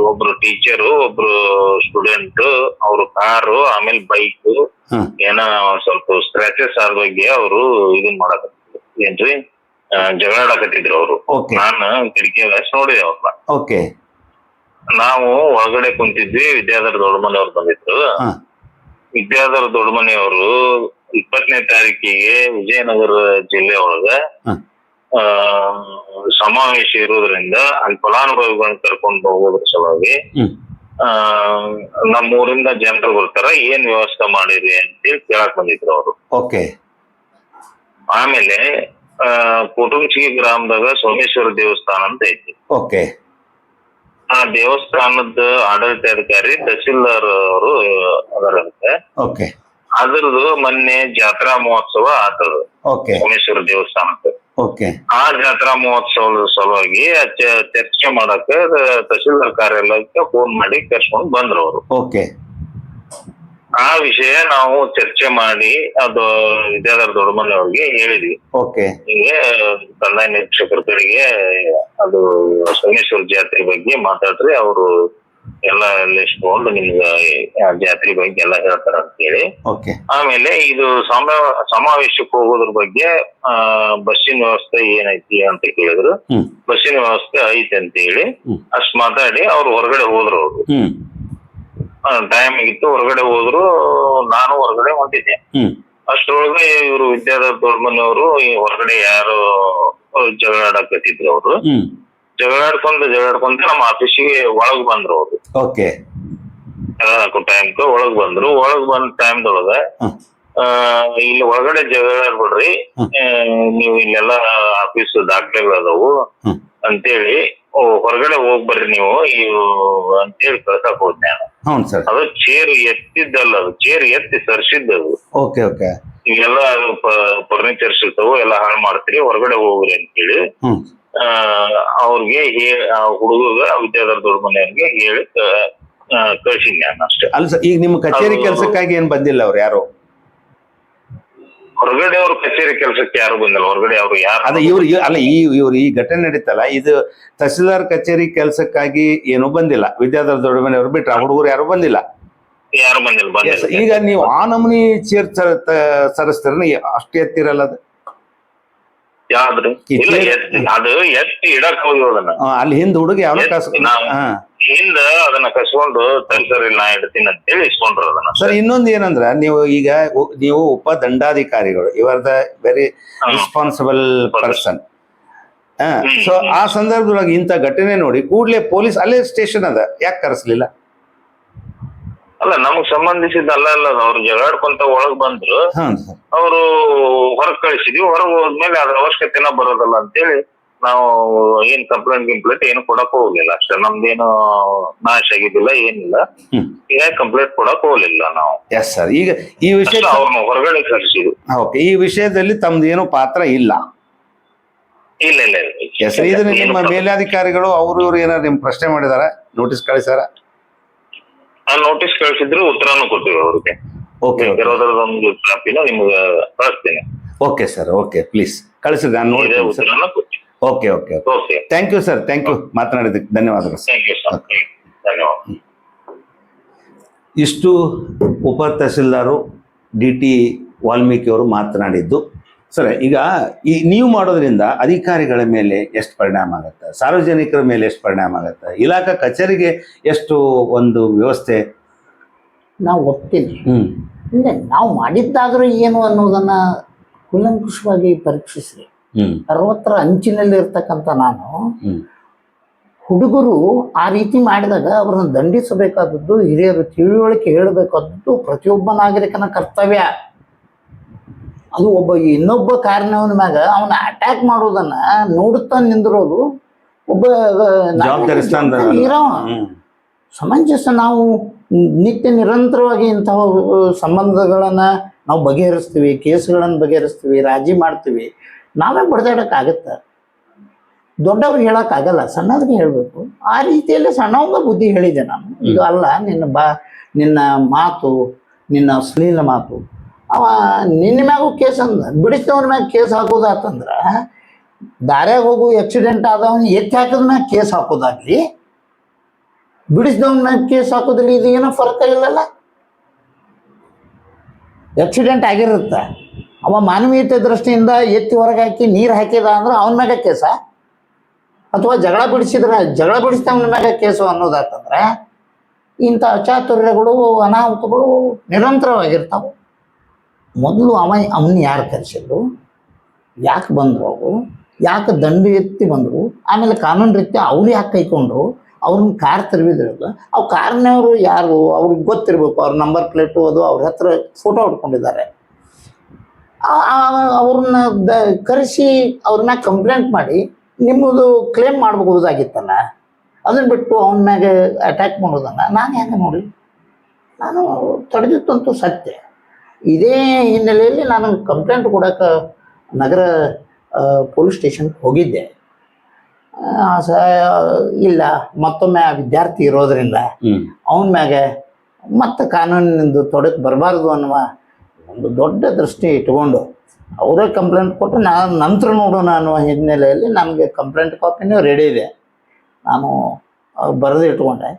ಒಬ್ರು ಟೀಚರು ಒಬ್ರು ಸ್ಟೂಡೆಂಟ್ ಅವ್ರ ಕಾರು ಆಮೇಲೆ ಬೈಕ್ ಏನೋ ಸ್ವಲ್ಪ ಸ್ಕ್ರಾಚಸ್ ಆದ ಬಗ್ಗೆ ಅವರು ಇದನ್ ಮಾಡಕತ್ತಿದ್ರು ಏನ್ರಿ? ಆ, ಜಗಳ ಆಡಕತ್ತಿದ್ರು ಅವರು. ನಾನು ಕಿಟಕಿಯಾಗ ನೋಡಿದೆ ಅವ್ರನ್ನ ಓಕೆ ನಾವು ಒಳಗಡೆ ಕುಂತಿದ್ವಿ ವಿದ್ಯಾಧರ ದೊಡ್ಡಮನೆಯವ್ರು ಬಂದಿದ್ರು. ವಿದ್ಯಾಧರ್ ವಿದ್ಯಾಧರ ದೊಡ್ಡಮನೆಯವರು ಇಪ್ಪತ್ತನೇ ತಾರೀಕಿಗೆ ವಿಜಯನಗರ ಜಿಲ್ಲೆ ಒಳಗ ಆ ಸಮಾವೇಶ ಇರೋದ್ರಿಂದ ಅಲ್ಲಿ ಫಲಾನುಭವಿಗಳನ್ನ ಕರ್ಕೊಂಡು ಹೋಗೋದ್ರ ಸಲುವಾಗಿ ನಮ್ಮೂರಿಂದ ಜನರು ಬರ್ತಾರ ಏನ್ ವ್ಯವಸ್ಥೆ ಮಾಡಿರಿ ಅಂತೇಳಿ ಕೇಳಕ್ ಬಂದಿದ್ರು ಅವರು. ಓಕೆ. ಆಮೇಲೆ ಕುಟುಂಬಿ ಗ್ರಾಮದಾಗ ಸೋಮೇಶ್ವರ ದೇವಸ್ಥಾನ ಅಂತ ಐತಿ. ಓಕೆ. ಆ ದೇವಸ್ಥಾನದ ಆಡಳಿತಾಧಿಕಾರಿ ತಹಸೀಲ್ದಾರ್ ಅವರು ಅದರಂತೆ. ಓಕೆ. ಅದ್ರದ್ದು ಮೊನ್ನೆ ಜಾತ್ರಾ ಮಹೋತ್ಸವ ಆತದ. ಓಕೆ ಸೋಮೇಶ್ವರ ದೇವಸ್ಥಾನಕ್ಕೆ. ಓಕೆ ಆ ಜಾತ್ರಾ ಮಹೋತ್ಸವದ ಸಲುವಾಗಿ ಚರ್ಚೆ ಮಾಡಕ್ಕೆ ತಹಶೀಲ್ದಾರ್ ತಹಸೀಲ್ದಾರ್ ಕಾರ್ಯಾಲಯಕ್ಕೆ ಫೋನ್ ಮಾಡಿ ಕರ್ಸ್ಕೊಂಡು ಬಂದ್ರು ಅವರು. ಓಕೆ ಆ ವಿಷಯ ನಾವು ಚರ್ಚೆ ಮಾಡಿ ಅದು ವಿದ್ಯಾಧರ ದೊಡ್ಡಮನೆ ಅವ್ರಿಗೆ ಹೇಳಿದ್ವಿ. ಓಕೆ ಹೀಗೆ ಕಂದಾಯ ನಿರೀಕ್ಷಕರ ಕಡೆಗೆ ಅದು ಸೋಮೇಶ್ವರ ಜಾತ್ರೆ ಬಗ್ಗೆ ಮಾತಾಡ್ರಿ ಅವರು ಎಲ್ಲ ಲಿಸ್ಟ್ ತಗೊಂಡು ನಿಮ್ಗೆ ಜಾತ್ರೆ ಬಗ್ಗೆ ಎಲ್ಲ ಹೇಳ್ತಾರ ಅಂತ ಹೇಳಿ. ಓಕೆ ಆಮೇಲೆ ಇದು ಸಮ- ಸಮಾವೇಶಕ್ಕೆ ಹೋಗೋದ್ರ ಬಗ್ಗೆ ಆ ಬಸ್ಸಿನ ವ್ಯವಸ್ಥೆ ಏನೈತಿ ಅಂತ ಕೇಳಿದ್ರು. ಬಸ್ಸಿನ ವ್ಯವಸ್ಥೆ ಐತಿ ಅಂತ ಹೇಳಿ. ಅಷ್ಟ್ ಮಾತಾಡಿ ಅವ್ರು ಹೊರಗಡೆ ಹೋದ್ರು ಅವ್ರು. ಟೈಮ್ ಆಗಿತ್ತು ಹೊರಗಡೆ ಹೋದ್ರು ನಾನು ಹೊರಗಡೆ ಹೊಂಟಿದ್ದೆ. ಅಷ್ಟರೊಳಗೆ ಇವರು ವಿದ್ಯಾಧರ್ ದೊಡ್ಡಮನೆಯವರು ಈ ಹೊರಗಡೆ ಯಾರು ಜಗಳ ಆಡಕತ್ತಿದ್ರು ಅವರು. ಹ್ಮ್ ಜಗಳಾಡ್ಕೊಂತ ನಮ್ಮ ಆಫೀಸಿಗೆ ಒಳಗ್ ಬಂದ್ರು ಅವರು. ಓಕೆ. ಟೈಮ್ ಒಳಗ್ ಬಂದ್ರು. ಒಳಗ್ ಬಂದ ಟೈಮ್ದೊಳಗ ಇಲ್ಲಿ ಒಳಗಡೆ ಜಗಳಾಡ್ಬಿಡ್ರಿ. ನೀವು ಇಲ್ಲೆಲ್ಲ ಆಫೀಸ್ ದಾಖಲೆಗಳು ಅದಾವು. ಹ್ಮ್ ಅಂತೇಳಿ ಹೊರಗಡೆ ಹೋಗ್ ಬರ್ರಿ ನೀವು. ಇವು ಅಂತೇಳಿ ಕಳ್ಸಕ್ ಹೋದ್ ನಾನು. ಹೌದು ಸರ್. ಅದು ಚೇರ್ ಎತ್ತಿದ್ದಲ್ಲ ಅದು. ಚೇರ್ ಎತ್ತಿ ಸರ್ಸಿದ್ದದು ಓಕೆ ಓಕೆ. ಇವೆಲ್ಲ ಫರ್ನಿಚರ್ ಸಿಗ್ತಾವು ಎಲ್ಲ ಹಾಳು ಮಾಡ್ತೀರಿ ಹೊರಗಡೆ ಹೋಗ್ರಿ ಅಂತೇಳಿ. ಅವ್ರಿಗೆ ಹೇ- ಆ ಹುಡುಗಗ ವಿದ್ಯಾಧರ ದೊಡ್ಡ ಮನೆಯವ್ರಿಗೆ ಹೇಳಿ ಕಳ್ಸಿನಿ ನಾನು ಅಷ್ಟೇ. ಅಲ್ಲ ಸರ್ ಈಗ ನಿಮ್ಮ ಕಚೇರಿ ಕೆಲ್ಸಕ್ಕಾಗಿ ಕೆಲಸಕ್ಕಾಗಿ ಏನ್ ಬಂದಿಲ್ಲ ಅವ್ರು ಯಾರು? ಹೊರಗಡೆ ಅವ್ರ ಕಚೇರಿ ಕೆಲಸಕ್ಕೆ ಯಾರು ಬಂದಿಲ್ಲ ಹೊರಗಡೆ ಅವ್ರು ಯಾರು? ಅದೇ ಇವ್ರು ಇವ್- ಅಲ್ಲ ಈ ಇವ್ರು ಈ ಘಟನೆ ನಡೀತಲ್ಲ ಇದು ತಹಸೀಲ್ದಾರ್ ಕಚೇರಿ ಕೆಲಸಕ್ಕಾಗಿ ಏನು ಬಂದಿಲ್ಲ ವಿದ್ಯಾಧರ ದೊಡ್ಡಮನೆಯವ್ರು ಬಿಟ್ರೆ ಆ ಹುಡುಗರು ಯಾರು ಬಂದಿಲ್ಲ? ಯಾರು ಬಂದಿಲ್ಲ Yes, ಬಂದಿಲ್ಲ ಈಗ ನೀವು ಆ ನಮೂನಿ ಚೇರ್ ಸರಿಸ್ತಾರ ಅಷ್ಟೇ ಎತ್ತಿರಲ್ಲ ಅದು? ಯಾವ್ದ್ರಿ? ಈ ಇಲ್ಲ ಎತ್ತಿ ಅದು ಎತ್ತಿ ಇಡಕ್ ಹೋಗಿ ಅದನ್ನ ಅಲ್ಲಿ ಹಿಂದ್ ಹುಡುಗ ಯಾವ ಹಿಂದ ಅದನ್ನ ಕಸ್ಕೊಂಡು ತಲ್ಸರಿ ನಾ ಇಡ್ತೀನಿ ಅಂತೇಳಿ ಇಸ್ಕೊಂಡ್ರು ಅದನ್ನ. ಸರ್ ಇನ್ನೊಂದ್ ಏನಂದ್ರ ನೀವು ಈಗ ನೀವು ಉಪ ದಂಡಾಧಿಕಾರಿಗಳು ಇವರ್ are the very. Responsible person so ಆ ಸಂದರ್ಭದೊಳಗೆ ಇಂಥ ಘಟನೆ ನೋಡಿ ಕೂಡಲೇ ಪೊಲೀಸ್ ಅಲ್ಲೇ ಸ್ಟೇಷನ್ ಅದ. ಯಾಕೆ ಕರೆಸ್ಲಿಲ್ಲ? ಅಲ್ಲ ನಮಗ್ ಸಂಬಂಧಿಸಿದ ಅಲ್ಲ ಅಲ್ಲ ಅವ್ರು ಜಗಾಡ್ಕೊಂತ ಒಳಗ್ ಬಂದ್ರು. ಅವರು ಹೊರಗ್ ಕಳಿಸಿದ್ವಿ ಹೊರಗ್ ಹೋದ್ಮೇಲೆ ಅದ್ರ ಅವಶ್ಯಕತೆನ ಬರೋದಲ್ಲ ಅಂತೇಳಿ ನಾವು ಏನ್ ಕಂಪ್ಲೇಂಟ್ ಗಿಂಪ್ಲೇಂಟ್ ಏನು ಕೊಡಕ್ ಹೋಗ್ಲಿಲ್ಲ ಅಷ್ಟೇ. ನಮ್ದೇನು ನಾಶ ಆಗಿದ್ದಿಲ್ಲ ಏನಿಲ್ಲ. ಈಗ ಕಂಪ್ಲೇಂಟ್ ಕೊಡಕ್ ಹೋಗ್ಲಿಲ್ಲ ನಾವು. ಎಸ್ ಸರ್ ಈಗ ಈ ವಿಷಯ ಅವ್ರನ್ನ ಹೊರಗಡೆ ಕಳಿಸಿದ್ವಿ. ಓಕೆ. ಈ ವಿಷಯದಲ್ಲಿ ತಮ್ದು ಏನು ಪಾತ್ರ ಇಲ್ಲ? ಇಲ್ಲ ಇಲ್ಲ ಇದನ್ನ ನಿಮ್ಮ ಮೇಲಾಧಿಕಾರಿಗಳು ಅವರು ಇವರು ಏನಾದ್ರು ನಿಮ್ ಪ್ರಶ್ನೆ ಮಾಡಿದಾರ? ನೋಟಿಸ್ ಕಳಿಸಾರ ನೋಟಿಸ್ ಕಳಿಸಿದ್ರು ಉತ್ತರನು ಕೊಟ್ಟಿವಿ ಅವ್ರಿಗೆ. ಓಕೆ ಒಂದು ಕಾಪಿನ ನಿಮ್ಗೆ ಕಳಿಸ್ತೀನಿ. ಓಕೆ ಸರ್ ಓಕೆ ಪ್ಲೀಸ್ ಕಳಿಸಿ ನಾನು ನೋಡಿದೆ ಉತ್ತರನ ಕೊಡ್ತೀನಿ okay okay okay thank you sir thank you ಮಾತನಾಡಿದ್ದಕ್ಕೆ ಧನ್ಯವಾದಗಳು ಥ್ಯಾಂಕ್ ಯು ಸರ್ ಧನ್ಯವಾದ ಇಷ್ಟು ಉಪ ತಹಸೀಲ್ದಾರು ಡಿ ಟಿ ವಾಲ್ಮೀಕಿ ಅವರು ಮಾತನಾಡಿದ್ದು. ಸರ್ ಈಗ ಈ ನೀವು ಮಾಡೋದ್ರಿಂದ ಅಧಿಕಾರಿಗಳ ಮೇಲೆ ಎಷ್ಟು ಪರಿಣಾಮ ಆಗುತ್ತೆ? ಸಾರ್ವಜನಿಕರ ಮೇಲೆ ಎಷ್ಟು ಪರಿಣಾಮ ಆಗುತ್ತೆ? ಇಲಾಖಾ ಕಚೇರಿಗೆ ಎಷ್ಟು ಒಂದು ವ್ಯವಸ್ಥೆ? ನಾವು ಒಪ್ತೀನಿ. ಅಂದ್ರೆ ನಾವು ಮಾಡಿದ್ದಾದ್ರೂ ಏನು ಅನ್ನೋದನ್ನ ಕುಲಂಕುಷವಾಗಿ ಪರೀಕ್ಷಿಸ್ರಿ. ಅರವತ್ತರ ಅಂಚಿನಲ್ಲಿ ಇರ್ತಕ್ಕಂಥ ನಾನು ಹುಡುಗರು ಆ ರೀತಿ ಮಾಡಿದಾಗ ಅವರನ್ನು ದಂಡಿಸಬೇಕಾದದ್ದು ಹಿರಿಯರು ತಿಳುವಳಿಕೆ ಹೇಳಬೇಕಾದದ್ದು ಪ್ರತಿಯೊಬ್ಬ ನಾಗರಿಕನ ಕರ್ತವ್ಯ. ಅದು ಒಬ್ಬ ಇನ್ನೊಬ್ಬ ಕಾರಣವನ ಮ್ಯಾಗ ಅವನ ಅಟ್ಯಾಕ್ ಮಾಡೋದನ್ನ ನೋಡುತ್ತಾ ನಿಂದಿರೋದು ಒಬ್ಬ ಇರೋವ. ಸಮಂಜಸ ನಾವು ನಿತ್ಯ ನಿರಂತರವಾಗಿ ಇಂತಹ ಸಂಬಂಧಗಳನ್ನ ನಾವು ಬಗೆಹರಿಸ್ತೀವಿ ಕೇಸ್ಗಳನ್ನು ಬಗೆಹರಿಸ್ತೀವಿ ರಾಜಿ ಮಾಡ್ತೀವಿ. ನಾವೇ ಬಡ್ದಾಡಕ್ಕಾಗತ್ತೆ. ದೊಡ್ಡವ್ರಿಗೆ ಹೇಳೋಕ್ಕಾಗಲ್ಲ ಸಣ್ಣವ್ರಿಗೆ ಹೇಳಬೇಕು. ಆ ರೀತಿಯಲ್ಲಿ ಸಣ್ಣವಂಗ ಬುದ್ಧಿ ಹೇಳಿದೆ ನಾನು. ಇದು ಅಲ್ಲ ನಿನ್ನ ಬಾ ನಿನ್ನ ಮಾತು ನಿನ್ನ ಅಶ್ಲೀಲ ಮಾತು. ಅವ ನಿನ್ನ ಮ್ಯಾಗೂ ಕೇಸ್ ಅಂದ, ಬಿಡಿಸಿದವನ ಮ್ಯಾಗ ಕೇಸ್ ಹಾಕೋದಾತಂದ್ರ, ದಾರ್ಯಾಗ ಹೋಗು ಆಕ್ಸಿಡೆಂಟ್ ಆದವನು ಎತ್ತಿ ಹಾಕಿದ ಮ್ಯಾಗ ಕೇಸ್ ಹಾಕೋದಾಗ್ಲಿ, ಬಿಡಿಸಿದವನ ಮ್ಯಾಗ ಕೇಸ್ ಹಾಕೋದ್ರಲ್ಲಿ ಇದು ಏನೋ ಫರ್ಕ ಇಲ್ಲಲ್ಲ? ಆಕ್ಸಿಡೆಂಟ್ ಆಗಿರುತ್ತೆ. ಅವ ಮಾನವೀಯತೆ ದೃಷ್ಟಿಯಿಂದ ಎತ್ತಿ ಹೊರಗೆ ಹಾಕಿ ನೀರು ಹಾಕಿದ ಅಂದ್ರೆ ಅವನ ಮ್ಯಾಗ ಕೇಸ? ಅಥವಾ ಜಗಳ ಬಿಡಿಸಿದ್ರೆ, ಜಗಳ ಬಿಡಿಸಿದವನ ಮ್ಯಾಗ ಕೇಸು ಅನ್ನೋದಾತಂದ್ರೆ, ಇಂಥ ಅಚಾತುರ್ಯಗಳು, ಅನಾಹುತಗಳು ನಿರಂತರವಾಗಿರ್ತಾವೆ. ಮೊದಲು ಅವ ಅವನ್ನ ಯಾರು ಕರೆಸಿದ್ರು ಯಾಕೆ ಬಂದರು ಅವರು ಯಾಕೆ ದಂಡ ಎತ್ತಿ ಬಂದರು? ಆಮೇಲೆ ಕಾನೂನು ರೀತಿಯ ಅವ್ರು ಯಾಕೆ ಕೈಕೊಂಡ್ರು ಅವ್ರನ್ನ ಕಾರ್ ತಿರುಗಿದ್ರಲ್ಲ ಅವು ಕಾರ್ನವರು ಯಾರು? ಅವ್ರಿಗೆ ಗೊತ್ತಿರಬೇಕು, ಅವ್ರ ನಂಬರ್ ಪ್ಲೇಟು ಅದು ಅವ್ರ ಹತ್ರ ಫೋಟೋ ಹೊಡ್ಕೊಂಡಿದ್ದಾರೆ. ಅವ್ರನ್ನ ದ, ಕರೆಸಿ ಅವ್ರನ್ನ ಕಂಪ್ಲೇಂಟ್ ಮಾಡಿ ನಿಮ್ಮದು ಕ್ಲೇಮ್ ಮಾಡಬಹುದಾಗಿತ್ತಲ್ಲ ಅದನ್ನ ಬಿಟ್ಟು ಅವನ ಮ್ಯಾಗೆ ಅಟ್ಯಾಕ್ ಮಾಡೋದನ್ನ ನಾನು ಹೆಂಗೆ ನೋಡಿ ನಾನು ತಡೆದಿತ್ತಂತೂ ಸತ್ಯ. ಇದೇ ಹಿನ್ನೆಲೆಯಲ್ಲಿ ನಾನು ಕಂಪ್ಲೇಂಟ್ ಕೊಡೋಕೆ ನಗರ ಪೊಲೀಸ್ ಸ್ಟೇಷನ್ಗೆ ಹೋಗಿದ್ದೆ. ಸ ಇಲ್ಲ ಮತ್ತೊಮ್ಮೆ ಆ ವಿದ್ಯಾರ್ಥಿ ಇರೋದ್ರಿಂದ ಅವನ ಮ್ಯಾಗೆ ಮತ್ತೆ ಕಾನೂನಿನಿಂದ ತೊಡಕ್ ಬರಬಾರ್ದು ಅನ್ನುವ ಒಂದು ದೊಡ್ಡ ದೃಷ್ಟಿ ಇಟ್ಕೊಂಡು ಅವರೇ ಕಂಪ್ಲೇಂಟ್ ಕೊಟ್ಟು ನಾನು ನಂತರ ನೋಡೋಣ ಅನ್ನುವ ಹಿನ್ನೆಲೆಯಲ್ಲಿ ನಮಗೆ ಕಂಪ್ಲೇಂಟ್ ಕಾಪಿನೂ ರೆಡಿ ಇದೆ. ನಾನು ಬರೆದು ಇಟ್ಕೊಂಡೆ.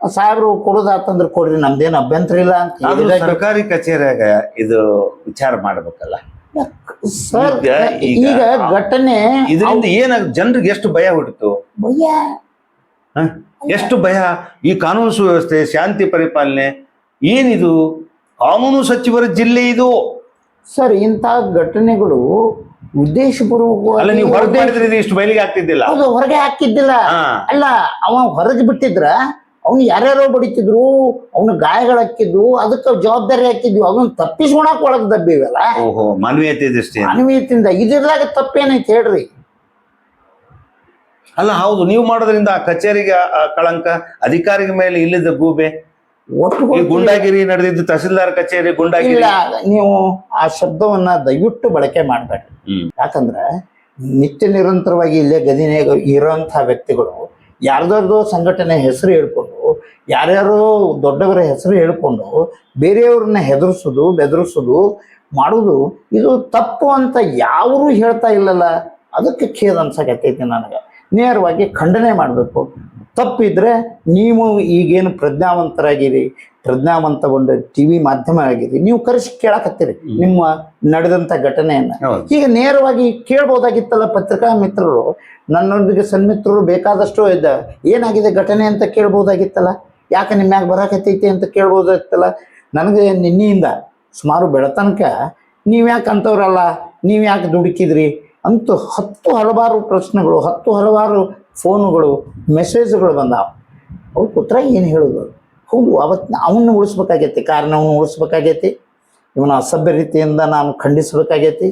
ಸಾಹೇಬರು ಕೊಡೋದಾತಂದ್ರೆ ಕೊಡ್ರಿ ನಮ್ದೇನು ಅಭ್ಯಂತರ ಇಲ್ಲ ಅಂತ ಅದು ಹೇಳಿದಾಗ ಸರ್ಕಾರಿ ಕಚೇರಿಯಾಗ ಇದು ವಿಚಾರ ಮಾಡ್ಬೇಕಲ್ಲ. ಸರ್ ಈಗ- ಈಗ- ಈಗ ಘಟನೆ ಇದರಿಂದ ಏನಾಗ ಜನರಿಗೆ ಎಷ್ಟು ಭಯ ಹುಟ್ಟಿತು ಭಯ. ಹ? ಎಷ್ಟು ಭಯ? ಈ ಕಾನೂನು ಸುವ್ಯವಸ್ಥೆ ಶಾಂತಿ ಪರಿಪಾಲನೆ ಏನಿದು? ಕಾನೂನು ಸಚಿವರ ಜಿಲ್ಲೆ ಇದು. ಸರ್ ಇಂತಹ ಘಟನೆಗಳು ಅಲ್ಲ ಉದ್ದೇಶಪೂರ್ವಕವಾಗಿ ನೀವು ಹೊರಗೆ ಮಾಡಿದ್ರೆ ಇದು ಇಷ್ಟು ಬಯಲಿಗೆ ಆಗ್ತಿದ್ದಿಲ್ಲ. ಹೊರಗೆ ಹಾಕಿದ್ದಿಲ್ಲ. ಹಾ. ಅಲ್ಲ ಅವ ಹೊರಗೆ ಬಿಟ್ಟಿದ್ರ ಅವ್ನು ಯಾರ್ಯಾರೋ ಬಡಿತಿದ್ರು ಅವನು ಗಾಯಗಳಾಕಿದ್ವು ಅದಕ್ಕೆ ಜವಾಬ್ದಾರಿ ಹಾಕಿದ್ವಿ. ಅವನ್ನ ತಪ್ಪಿಸ್ಕೊಳಕ್ ಒಳಗೆ ದಬ್ಬಿವಲ್ಲ ಓಹೋ ಮಾನವೀಯತೆ ದೃಷ್ಟಿ ಮಾನವೀಯತೆಯಿಂದ. ಇದ್ರದಾಗ ತಪ್ಪೇನೈತೆ ಹೇಳ್ರಿ? ಅಲ್ಲ ಹೌದು ನೀವು ಮಾಡೋದ್ರಿಂದ ಆ ಕಚೇರಿಗೆ ಆ- ಕಳಂಕ ಅಧಿಕಾರಿಗಳ ಮೇಲೆ ಇಲ್ಲದ ಗೂಬೆ ಒಟ್ಟು ಈ ಗುಂಡಾಗಿರಿ ನಡೆದಿದ್ದು ತಹಸೀಲ್ದಾರ್ ಕಚೇರಿ ಗುಂಡಾಗಿರಿ. ಇಲ್ಲ ನೀವು ಆ ಶಬ್ದವನ್ನ ದಯವಿಟ್ಟು ಬಳಕೆ ಮಾಡಬೇಡ್ರಿ. ಹ್ಮ್. ಯಾಕಂದ್ರೆ ನಿತ್ಯ ನಿರಂತರವಾಗಿ ಇಲ್ಲೇ ಗದಿನಾಗ ಇರೋಂತ ವ್ಯಕ್ತಿಗಳು ಯಾರ್ದಾರ್ದೋ ಸಂಘಟನೆ ಹೆಸರು ಹೇಳ್ಕೊಂಡು ಯಾರ್ಯಾರೋ ದೊಡ್ಡವರ ಹೆಸರು ಹೇಳ್ಕೊಂಡು ಬೇರೆಯವ್ರನ್ನ ಹೆದರ್ಸೋದು ಬೆದರಿಸೋದು ಮಾಡೋದು ಇದು ತಪ್ಪು ಅಂತ ಯಾರೂ ಹೇಳ್ತಾ ಇಲ್ಲಲ್ಲ. ಅದಕ್ಕೆ ಖೇದ ಅನ್ಸಕತ್ತೈತಿ ನನಗೆ. ನೇರವಾಗಿ ಖಂಡನೆ ಮಾಡಬೇಕು. ತಪ್ಪಿದ್ರೆ ನೀವು ಈಗೇನು ಪ್ರಜ್ಞಾವಂತರಾಗಿರಿ ಪ್ರಜ್ಞಾವಂತ ಒಂದು ಟಿ ವಿ ಮಾಧ್ಯಮ ಆಗಿರಿ ನೀವು ಕರೆಸಿ ಕೇಳಕತ್ತೀರಿ ನಿಮ್ಮ ನಡೆದಂಥ ಘಟನೆಯನ್ನು. ಈಗ ನೇರವಾಗಿ ಕೇಳ್ಬೋದಾಗಿತ್ತಲ್ಲ ಪತ್ರಿಕಾ ಮಿತ್ರರು ನನ್ನೊಂದಿಗೆ ಸನ್ಮಿತ್ರರು ಬೇಕಾದಷ್ಟು ಇದ್ದ ಏನಾಗಿದೆ ಘಟನೆ ಅಂತ ಕೇಳ್ಬೋದಾಗಿತ್ತಲ್ಲ? ಯಾಕೆ ನಿಮ್ಮ ಮ್ಯಾಗ ಬರಾಕತ್ತೈತಿ ಅಂತ ಕೇಳ್ಬೋದಾಗ್ತಲ್ಲ ನನಗೆ ನಿನ್ನೆಯಿಂದ ಸುಮಾರು ಬೆಳತನಕ ನೀವು ಯಾಕೆ ಅಂಥವ್ರಲ್ಲ ನೀವು ಯಾಕೆ ದುಡುಕಿದ್ರಿ? ಅಂತೂ ಹತ್ತು ಹಲವಾರು ಪ್ರಶ್ನೆಗಳು, ಹತ್ತು ಹಲವಾರು ಫೋನುಗಳು, ಮೆಸೇಜ್ಗಳು ಬಂದಾವ. ಅವ್ರ ಪುತ್ರ ಏನು ಹೇಳೋದು? ಹೌದು ಅವತ್ತು ಅವನ್ನ ಉಳಿಸ್ಬೇಕಾಗೈತಿ ಕಾರಣವನ್ನು ಉಳಿಸ್ಬೇಕಾಗೈತಿ, ಇವನ ಅಸಭ್ಯ ರೀತಿಯಿಂದ ನಾನು ಖಂಡಿಸ್ಬೇಕಾಗೈತಿ.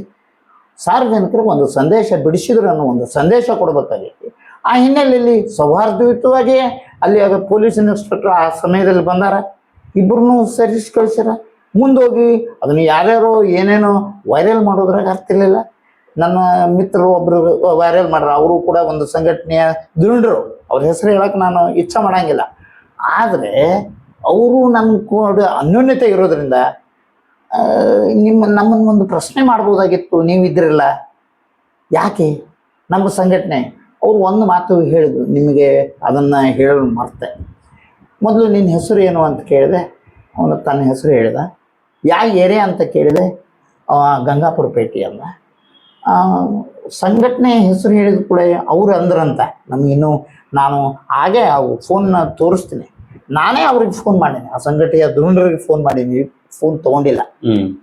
ಸಾರ್ವಜನಿಕರಿಗೆ ಒಂದು ಸಂದೇಶ ಬಿಡಿಸಿದ್ರು ಅನ್ನೋ ಒಂದು ಸಂದೇಶ ಕೊಡಬೇಕಾಗೈತಿ. ಆ ಹಿನ್ನೆಲೆಯಲ್ಲಿ ಸೌಹಾರ್ದಯುತವಾಗಿ ಅಲ್ಲಿ ಅದು ಪೊಲೀಸ್ ಇನ್ಸ್ಪೆಕ್ಟರ್ ಆ ಸಮಯದಲ್ಲಿ ಬಂದಾರ. ಇಬ್ಬರನ್ನೂ ಸರಿಸಿ ಕಳಿಸ್ಯಾರ. ಮುಂದೋಗಿ ಅದನ್ನು ಯಾರ್ಯಾರು ಏನೇನೋ ವೈರಲ್ ಮಾಡೋದ್ರಾಗ ಅರ್ಥ ಇರಲಿಲ್ಲ. ನನ್ನ ಮಿತ್ರರು ಒಬ್ಬರು ವೈರಲ್ ಮಾಡ್ರ. ಅವರು ಕೂಡ ಒಂದು ಸಂಘಟನೆಯ ದುಂಡ್ರು. ಅವ್ರ ಹೆಸರು ಹೇಳಕ್ಕೆ ನಾನು ಇಚ್ಛೆ ಮಾಡಂಗಿಲ್ಲ. ಆದರೆ ಅವರು ನಮ್ಮ ಕೂಡ ಅನ್ಯೋನ್ಯತೆ ಇರೋದ್ರಿಂದ ನಿಮ್ಮ ನಮ್ಮನ್ನು ಒಂದು ಪ್ರಶ್ನೆ ಮಾಡ್ಬೋದಾಗಿತ್ತು. ನೀವಿದ್ರಲ್ಲ. ಯಾಕೆ? ನಮ್ಮ ಸಂಘಟನೆ. ಅವ್ರು ಒಂದು ಮಾತು ಹೇಳಿದ್ರು ನಿಮಗೆ ಅದನ್ನು ಹೇಳಲು ಮರ್ತೆ. ಮೊದಲು ನಿನ್ನ ಹೆಸರು ಏನು? ಅಂತ ಕೇಳಿದೆ. ಅವನು ತನ್ನ ಹೆಸರು ಹೇಳಿದ. ಯಾವ ಏರಿಯಾ ಅಂತ ಕೇಳಿದೆ. ಗಂಗಾಪುರ ಪೇಟೆ ಅಂದ ಸಂಘಟನೆ ಹೆಸರು ಹೇಳಿದ ಕೂಡ ಅವ್ರು ಅಂದ್ರಂತ. ನಮಗಿನ್ನೂ ನಾನು ಹಾಗೆ ಅವು ಫೋನ್ನ ತೋರಿಸ್ತೀನಿ. ನಾನೇ ಅವ್ರಿಗೆ ಫೋನ್ ಮಾಡೀನಿ. ಆ ಸಂಘಟನೆಯ ದುರುಂಡರಿಗೆ ಫೋನ್ ಮಾಡೀನಿ. ಫೋನ್ ತೊಗೊಂಡಿಲ್ಲ.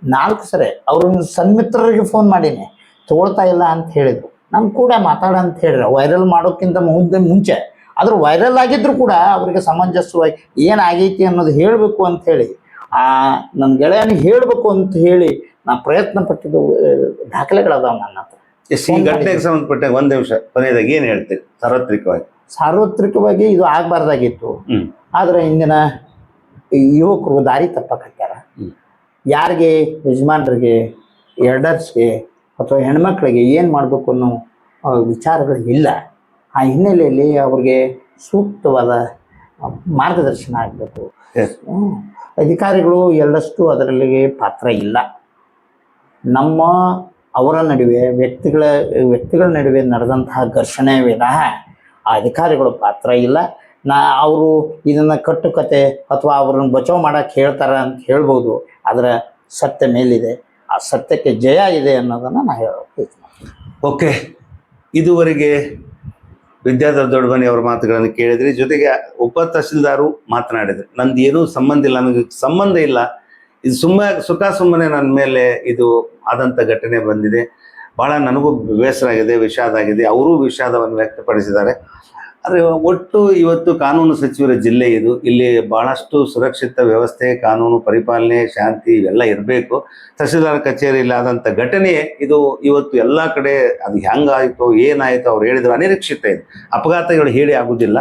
ನಾಲ್ಕು ಸರಿ ಅವ್ರ ಸನ್ಮಿತ್ರರಿಗೆ ಫೋನ್ ಮಾಡೀನಿ. ತಗೊಳ್ತಾ ಇಲ್ಲ ಅಂತ ಹೇಳಿದ್ರು. ನಮ್ಮ ಕೂಡ ಮಾತಾಡ ಅಂತ ಹೇಳಿದ್ರು ವೈರಲ್ ಮಾಡೋಕ್ಕಿಂತ ಮುಂದೆ ಮುಂಚೆ. ಆದ್ರೆ ವೈರಲ್ ಆಗಿದ್ರು ಕೂಡ ಅವರಿಗೆ ಸಮಂಜಸವಾಗಿ ಏನಾಗೈತಿ ಅನ್ನೋದು ಹೇಳಬೇಕು ಅಂತ ಹೇಳಿ. ಆ ನನ್ನ ಗೆಳೆಯನಿಗೆ ಹೇಳಬೇಕು ಅಂತ ಹೇಳಿ ನಾ ಪ್ರಯತ್ನ ಪಟ್ಟಿದ್ದು ದಾಖಲೆಗಳದಾವ ನನ್ನ ಹತ್ರ. ಈ ಘಟನೆಗೆ ಸಂಬಂಧಪಟ್ಟ ಒಂದು ನಿಮಿಷ ಕೊನೆಯದಾಗಿ ಏನು ಹೇಳ್ತೀರಿ? ಸಾರ್ವತ್ರಿಕವಾಗಿ. ಸಾರ್ವತ್ರಿಕವಾಗಿ ಇದು ಆಗಬಾರ್ದಾಗಿತ್ತು. ಆದ್ರೆ ಇಂದಿನ ಯುವಕರು ದಾರಿ ತಪ್ಪಕ್ಕೆ ಹ್ಮ್. ಯಾರಿಗೆ? ಯಜಮಾನ್ರಿಗೆ ಎಲ್ಡರ್ಸ್ಗೆ ಅಥವಾ ಹೆಣ್ಮಕ್ಳಿಗೆ ಏನು ಮಾಡಬೇಕು ಅನ್ನೋ ವಿಚಾರಗಳು ಇಲ್ಲ. ಆ ಹಿನ್ನೆಲೆಯಲ್ಲಿ ಅವ್ರಿಗೆ ಸೂಕ್ತವಾದ ಮಾರ್ಗದರ್ಶನ ಆಗಬೇಕು. ಅಧಿಕಾರಿಗಳು ಎಲ್ಲಷ್ಟು ಅದರಲ್ಲಿ ಪಾತ್ರ ಇಲ್ಲ. ನಮ್ಮ ಅವರ ನಡುವೆ ವ್ಯಕ್ತಿಗಳ ವ್ಯಕ್ತಿಗಳ ನಡುವೆ ನಡೆದಂತಹ ಘರ್ಷಣೆ ವಿನಃ ಆ ಅಧಿಕಾರಿಗಳ ಪಾತ್ರ ಇಲ್ಲ. ನಾ ಅವರು ಇದನ್ನು ಕಟ್ಟುಕತೆ ಅಥವಾ ಅವ್ರನ್ನ ಬಚಾವ್ ಮಾಡಕ್ಕೆ ಹೇಳ್ತಾರೆ ಅಂತ ಹೇಳ್ಬೋದು. ಅದರ ಸತ್ಯ ಮೇಲಿದೆ. ಆ ಸತ್ಯಕ್ಕೆ ಜಯ ಇದೆ ಅನ್ನೋದನ್ನು ನಾ ಹೇಳೋಕೆ ಓಕೆ. ಇದುವರೆಗೆ ವಿದ್ಯಾಧರ್ ದೊಡ್ಡಮನಿ ಅವರ ಮಾತುಗಳನ್ನು ಕೇಳಿದ್ರಿ. ಜೊತೆಗೆ ಉಪ ತಹಸೀಲ್ದಾರು ಮಾತನಾಡಿದ್ರು. ನಂದು ಏನೂ ಸಂಬಂಧ ಇಲ್ಲ, ನನಗೆ ಸಂಬಂಧ ಇಲ್ಲ. ಇದು ಸುಮ್ಮ ಸುಖ ಸುಮ್ಮನೆ ನನ್ನ ಮೇಲೆ ಇದು ಆದಂಥ ಘಟನೆ ಬಂದಿದೆ. ಭಾಳ ನನಗೂ ಬೇಸರ ಆಗಿದೆ, ವಿಷಾದ ಆಗಿದೆ. ಅವರೂ ವಿಷಾದವನ್ನು ವ್ಯಕ್ತಪಡಿಸಿದ್ದಾರೆ. ಆದರೆ ಒಟ್ಟು ಇವತ್ತು ಕಾನೂನು ಸಚಿವರ ಜಿಲ್ಲೆ ಇದು. ಇಲ್ಲಿ ಬಹಳಷ್ಟು ಸುರಕ್ಷಿತ ವ್ಯವಸ್ಥೆ, ಕಾನೂನು ಪರಿಪಾಲನೆ, ಶಾಂತಿ ಇವೆಲ್ಲ ಇರಬೇಕು. ತಹಸೀಲ್ದಾರ್ ಕಚೇರಿಯಲ್ಲಿ ಆದಂಥ ಘಟನೆ ಇದು ಇವತ್ತು ಎಲ್ಲ ಕಡೆ ಅದು ಹೆಂಗಾಯಿತು, ಏನಾಯಿತು ಅವ್ರು ಹೇಳಿದ್ರು ಅನಿರೀಕ್ಷಿತ ಇದೆ. ಅಪಘಾತಗಳು ಹೇಳಿ ಆಗುದಿಲ್ಲ.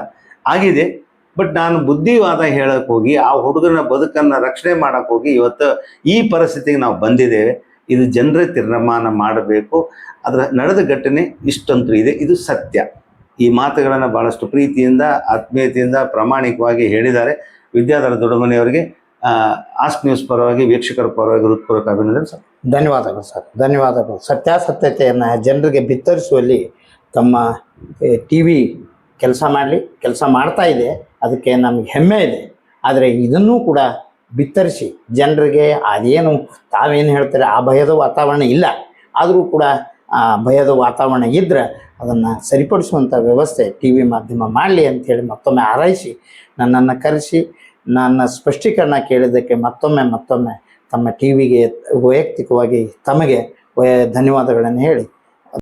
ಆಗಿದೆ. ಬಟ್ ನಾನು ಬುದ್ಧಿವಾದ ಹೇಳಕ್ಕೆ ಹೋಗಿ, ಆ ಹುಡುಗನ ಬದುಕನ್ನು ರಕ್ಷಣೆ ಮಾಡಕ್ಕೆ ಹೋಗಿ ಇವತ್ತು ಈ ಪರಿಸ್ಥಿತಿಗೆ ನಾವು ಬಂದಿದ್ದೇವೆ. ಇದು ಜನರೇ ತೀರ್ಮಾನ ಮಾಡಬೇಕು. ಅದರ ನಡೆದ ಘಟನೆ ಇಷ್ಟಂತೂ ಇದೆ. ಇದು ಸತ್ಯ. ಈ ಮಾತುಗಳನ್ನು ಭಾಳಷ್ಟು ಪ್ರೀತಿಯಿಂದ, ಆತ್ಮೀಯತೆಯಿಂದ ಪ್ರಾಮಾಣಿಕವಾಗಿ ಹೇಳಿದ್ದಾರೆ. ವಿದ್ಯಾಧರ ದೊಡ್ಡಮನೆಯವರಿಗೆ ಆಸ್ಕ್ ನ್ಯೂಸ್ ಪರವಾಗಿ, ವೀಕ್ಷಕರ ಪರವಾಗಿ ಹೃತ್ಪೂರ್ವಕ ಅಭಿನಂದನೆ ಸರ್. ಧನ್ಯವಾದಗಳು ಸರ್. ಧನ್ಯವಾದಗಳು. ಸತ್ಯಾಸತ್ಯತೆಯನ್ನು ಜನರಿಗೆ ಬಿತ್ತರಿಸುವಲ್ಲಿ ತಮ್ಮ ಟಿ ವಿ ಕೆಲಸ ಮಾಡಲಿ, ಕೆಲಸ ಮಾಡ್ತಾ ಇದೆ. ಅದಕ್ಕೆ ನಮಗೆ ಹೆಮ್ಮೆ ಇದೆ. ಆದರೆ ಇದನ್ನೂ ಕೂಡ ಬಿತ್ತರಿಸಿ ಜನರಿಗೆ ಅದೇನು ತಾವೇನು ಹೇಳ್ತಾರೆ, ಆ ಭಯದ ವಾತಾವರಣ ಇಲ್ಲ. ಆದರೂ ಕೂಡ ಭಯದ ವಾತಾವರಣ ಇದ್ದರೆ ಅದನ್ನು ಸರಿಪಡಿಸುವಂಥ ವ್ಯವಸ್ಥೆ ಟಿ ವಿ ಮಾಧ್ಯಮ ಮಾಡಲಿ ಅಂಥೇಳಿ ಮತ್ತೊಮ್ಮೆ ಆರೈಸಿ ನನ್ನನ್ನು ಕರೆಸಿ, ನನ್ನ ಸ್ಪಷ್ಟೀಕರಣ ಕೇಳಿದ್ದಕ್ಕೆ ಮತ್ತೊಮ್ಮೆ ಮತ್ತೊಮ್ಮೆ ತಮ್ಮ ಟಿ ವಿಗೆ ವೈಯಕ್ತಿಕವಾಗಿ ತಮಗೆ ಧನ್ಯವಾದಗಳನ್ನು ಹೇಳಿ.